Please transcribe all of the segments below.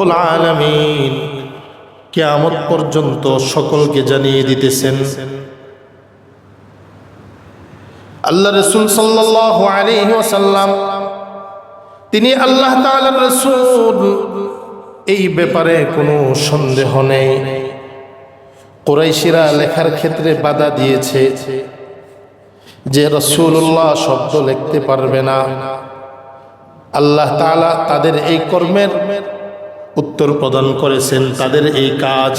রব্বুল আলমিন কেয়ামত পর্যন্ত সকলকে জানিয়ে দিতেছেন। আল্লাহ রসুল সাল্লাহ আলাইহি ওয়াসাল্লাম, তিনি আল্লাহ তাআলার রসুল, এই ব্যাপারে কোনো সন্দেহ নেই। কোরাইশিরা লেখার ক্ষেত্রে বাধা দিয়েছে যে রসুল্লাহ শব্দ লিখতে পারবে না। আল্লাহ তাআলা তাদের এই কর্মের উত্তর প্রদান করেছেন তাদের এই কাজ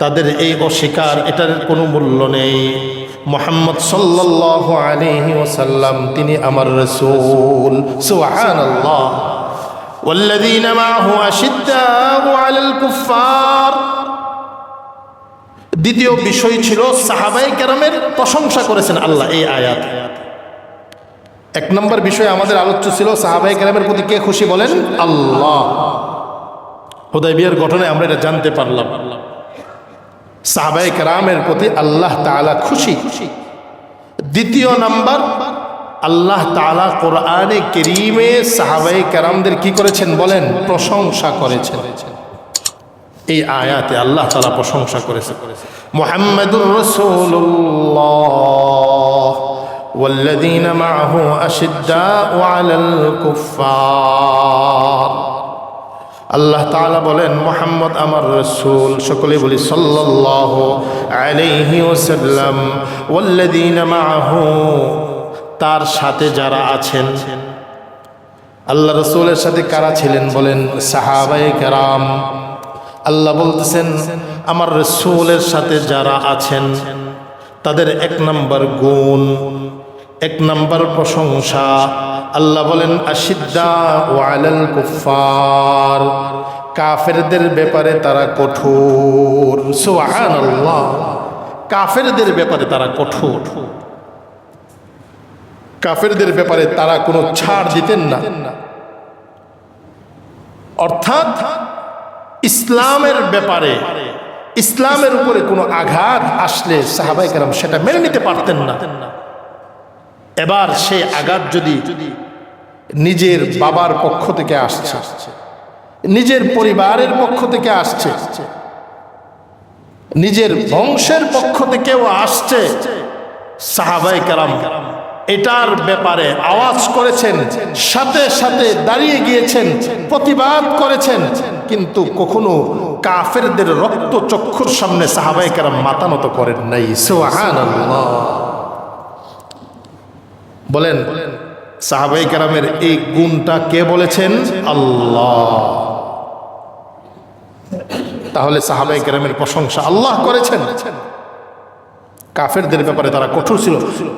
তাদের এই অস্বীকার এটার কোনো মূল্য নেই মোহাম্মদ সাল্লাল্লাহু আলাইহি ওয়াসাল্লাম তিনি আমার রসুল সুবহানাল্লাহ والذين معه أشداء على الكفار দ্বিতীয় বিষয় ছিল সাহাবাই কেরামের প্রশংসা করেছেন আল্লাহ এই আয়াত এক নম্বর বিষয় আমাদের আলোচ্য ছিল সাহাবাই কেরামের প্রতি কে খুশি বলেন আল্লাহ হোদাই বিয়ের ঘটনায় আমরা এটা জানতে পারলাম সাহাবাই কেরামের প্রতি আল্লাহ তাআলা খুশি দ্বিতীয় নাম্বার আল্লাহ তাআলা কোরআনে কেরিমে সাহাবাই কেরামদের কি করেছেন বলেন প্রশংসা করেছেন এই আয়াতে আল্লাহ তাআলা প্রশংসা করেছে মুহাম্মাদুর রাসূলুল্লাহ والذين معه أشداء على الكفار আল্লাহ তাআলা বলেন, মোহাম্মদ আমার রসুল। সকলে বলি, সাল্লাল্লাহু আলাইহি ওয়াসাল্লাম। ওয়াল্লাযীনা মাআহু, তার সাথে যারা আছেন। আল্লাহ রসুলের সাথে কারা ছিলেন বলেন সাহাবাই কারাম। আল্লাহ বলতেছেন, আমার রসুলের সাথে যারা আছেন, তাদের এক নম্বর গুণ, এক নম্বর প্রশংসা আল্লাহ বলেন, আশিদ্দা ওয়ালাল কুফার কাফেরদের ব্যাপারে তারা কঠোর। সুবহানাল্লাহ। কাফেরদের ব্যাপারে তারা কঠোর। কাফেরদের ব্যাপারে তারা কোনো ছাড় দিতেন না। অর্থাৎ, ইসলামের ব্যাপারে, ইসলামের উপরে কোনো আঘাত আসলে সাহাবাই কেরাম সেটা মেনে নিতে পারতেন না। এবার সেই আঘাত যদি নিজের বাবার পক্ষ থেকে আসছে। নিজের পরিবারের পক্ষ থেকে আসছে। নিজের বংশের পক্ষ থেকেও আসছে। সাহাবাই কারাম, এটার ব্যাপারে আওয়াজ করেছেন, সাথে সাথে দাঁড়িয়ে গিয়েছেন, প্রতিবাদ করেছেন, কিন্তু কখনো কাফেরদের রক্ত চক্ষুর সামনে সাহাবাই কারাম মাথা নত করেন নাই। সুবহানাল্লাহ। বলেন সাহাবাই কারামের এই গুণটা কে বলেছেন? আল্লাহ। তাহলে সাহাবাই কেরামের প্রশংসা আল্লাহ করেছেন। কাফেরদের ব্যাপারে তারা কঠোর ছিল।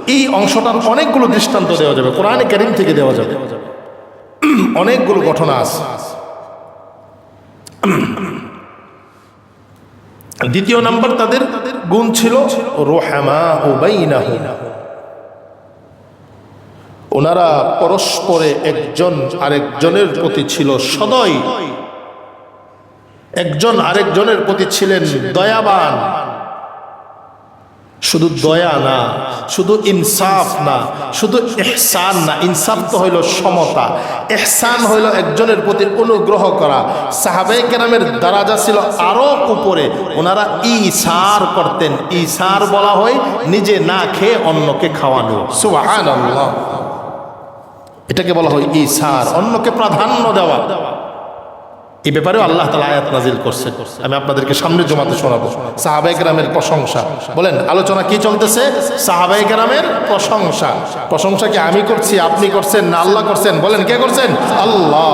এই অংশটার অনেকগুলো দৃষ্টান্ত দেওয়া যাবে। কোরআনে করিম থেকে দেওয়া যাবে। অনেকগুলো ঘটনা আছে। দ্বিতীয় নাম্বার তাদের গুণ ছিল রোহামা ও বাইনাহুম। ওনারা পরস্পরে একজন আরেকজনের প্রতি ছিল সদয়। একজন আরেকজনের প্রতি ছিলেন দয়াবান। শুধু দয়া না, শুধু ইনসাফ না, শুধু এহসান না। ইনসাফ তো হইল সমতা। এহসান হইল একজনের প্রতি অনুগ্রহ করা। সাহাবে কেরামের দারাজা ছিল আরও উপরে। ওনারা ইসার করতেন। ইসার বলা হয়, নিজে না খেয়ে অন্যকে খাওয়ানো। সুবহানাল্লাহ। এটাকে বলা হয় ই ইসার, অন্যকে প্রাধান্য দেওয়া। এই ব্যাপারেও আল্লাহ তালা আয়াত নাজিল করছে। আমি আপনাদেরকে সামনে জমাতে শোনাবো। সাহাবাই গ্রামের প্রশংসা। বলেন, আলোচনা কি চলতেছে? সাহাবাই গ্রামের প্রশংসা। প্রশংসা কি আমি করছি, আপনি করছেন, না আল্লাহ করছেন? বলেন, কে করছেন? আল্লাহ।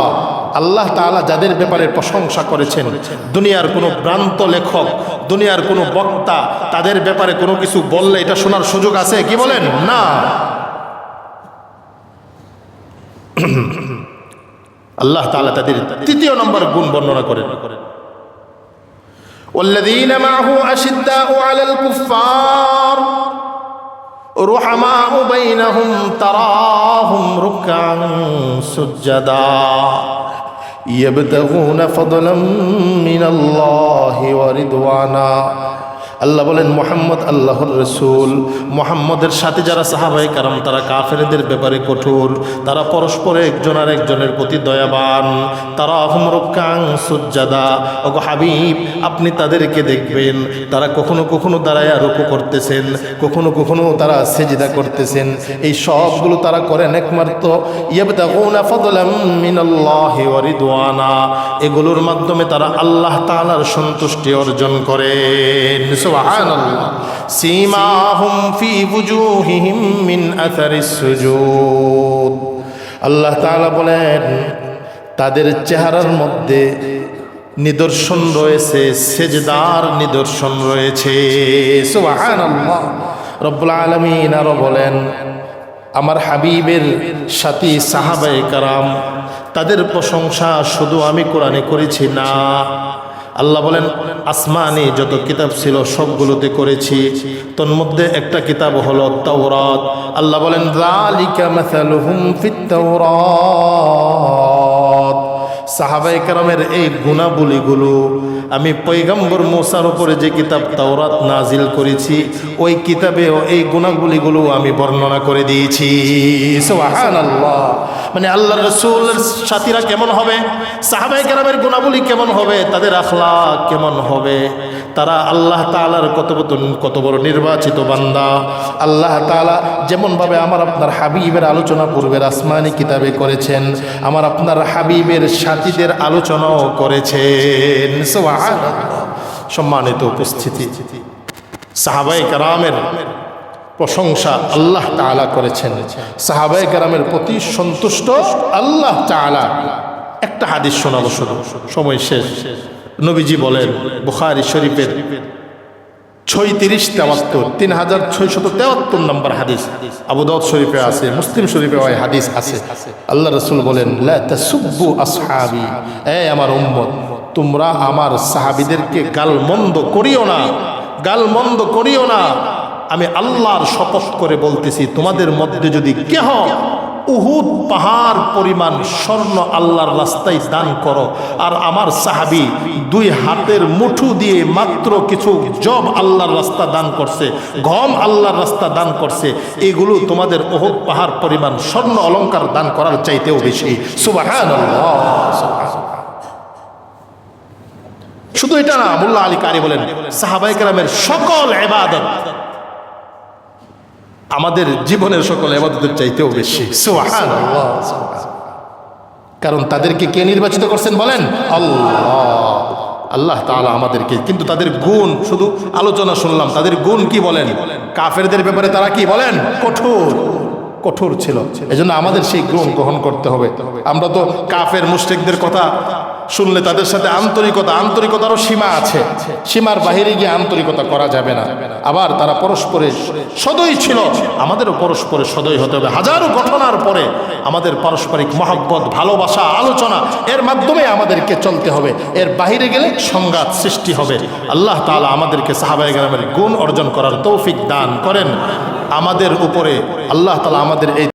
আল্লাহ তাআলা যাদের ব্যাপারে প্রশংসা করেছেন, দুনিয়ার কোনো ভ্রান্ত লেখক, দুনিয়ার কোনো বক্তা, তাদের ব্যাপারে কোনো কিছু বললে এটা শোনার সুযোগ আছে? কি বলেন? না। আল্লাহ তাআলা তাদের তৃতীয় নম্বর গুণ বর্ণনা করেন والذين معه أشداء على الكفار رحماء بينهم تراهم ركعا سجدا يبتغون فضلا من الله ورضوانا আল্লাহ বলেন, মোহাম্মদ আল্লাহর রসুল। মোহাম্মদের সাথে যারা সাহাবাই কারাম, তারা কাফেরদের ব্যাপারে কঠোর। তারা পরস্পরে একজন আর একজনের প্রতি দয়াবান। তারা অহমরকাং সুজাদা ওগো হাবিব, আপনি তাদেরকে দেখবেন। তারা কখনো কখনো দাঁড়ায় রুকু করতেছেন, কখনো কখনো তারা সেজিদা করতেছেন। এই সবগুলো তারা করেন একমাত্র এগুলোর মাধ্যমে তারা আল্লাহ তাআলার সন্তুষ্টি অর্জন করেন। সুবহানাল্লাহ। সীমাহুম ফি বুজুহিহিম মিন আথারিস সুজুদ। আল্লাহ তাআলা বলেন তাদের চেহারার মধ্যে নিদর্শন রয়েছে সেজদার নিদর্শন রয়েছে। সুবহানাল্লাহ। রব্বুল আলামিন আরও বলেন আমার হাবিবের সাথী সাহাবায়ে কারাম তাদের প্রশংসা শুধু আমি কোরআনে করেছি না। আল্লাহ বলেন, আসমানে যত কিতাব ছিল সবগুলোতে করেছি তোর মধ্যে একটা কিতাব হলো তাওরাত। আল্লাহ বলেন সাহাবাই কারামের এই গুণাবলীগুলো, আমি পৈগম্বর মোসার উপরে যে কিতাব তাওরাত নাজিল করেছি, ওই কিতাবেও এই গুণাবলীগুলো আমি বর্ণনা করে দিয়েছি। সুবহানাল্লাহ। মানে আল্লাহ রসুলের সাথীরা কেমন হবে? সাহাবাই কারামের গুণাবলী কেমন হবে? তাদের আখলা কেমন হবে? তারা আল্লাহ তালার কত কত বড় নির্বাচিত বান্দা। আল্লাহ তালা যেমনভাবে আমার আপনার হাবিবের আলোচনা পূর্বের আসমানি কিতাবে করেছেন, আমার আপনার হাবিবের সাথীদের আলোচনাও করেছেন। সম্মানিত উপস্থিতি। সাহাবাই কারামের প্রশংসা আল্লাহ তাআলা করেছেন। সাহাবাই কারামের প্রতি সন্তুষ্ট আল্লাহ তাআলা। একটা হাদিস শোনাবো শুধু, সময় শেষ। নবীজি বলেন, বুখারি শরীফের ছয়ত্রিশ তেয়াত্তর, তিন হাজার ছয়শত তেয়াত্তর নম্বর হাদিস। আবু দাউদ শরীফে আছে, মুসলিম শরীফে ওই হাদিস আছে। আল্লাহ রসুল বলেন, লা তাসুব্বু আসহাবি এ আমার উম্মত, তোমরা আমার সাহাবিদেরকে গালমন্দ করিও না, গালমন্দ করিও না আমি আল্লাহর শপথ করে বলতেছি, তোমাদের মধ্যে যদি কেহ উহুদ পাহাড় পরিমাণ স্বর্ণ আল্লাহর রাস্তায় দান করো, আর আমার সাহাবি দুই হাতের মুঠু দিয়ে মাত্র কিছু জব আল্লাহর রাস্তা দান করছে, গম আল্লাহর রাস্তা দান করছে, এগুলো তোমাদের উহুদ পাহাড় পরিমাণ স্বর্ণ অলংকার দান করার চাইতেও বেশি। শুধু এটা না, মোল্লা আলী কারি বলেন সাহাবাই কালামের সকল এবাদত আমাদের জীবনের সকল এবাদতের চাইতেও বেশি। কারণ তাদেরকে কে নির্বাচিত করছেন বলেন? আল্লাহ। আল্লাহ তাআলা আমাদেরকে। কিন্তু তাদের গুণ, শুধু আলোচনা শুনলাম, তাদের গুণ কি বলেন? কাফেরদের ব্যাপারে তারা কি বলেন? কঠোর কঠোর ছিল। এজন্য আমাদের সেই গুণ গ্রহণ করতে হবে। আমরা তো কাফের মুশরিকদের কথা শুনলে তাদের সাথে আন্তরিকতা, আন্তরিকতারও সীমা আছে। সীমার বাহিরে গিয়ে আন্তরিকতা করা যাবে না। আবার তারা পরস্পরে সদয় ছিল। আমাদেরও পরস্পরে সদয় হতে হবে। হাজারো ঘটনার পরে আমাদের পারস্পরিক মহাব্বত, ভালোবাসা, আলোচনা, এর মাধ্যমে আমাদেরকে চলতে হবে। এর বাহিরে গেলে সংঘাত সৃষ্টি হবে। আল্লাহ তালা আমাদেরকে সাহাবাই গ্রামের গুণ অর্জন করার তৌফিক দান করেন। আমাদের উপরে আল্লাহ তালা আমাদের এই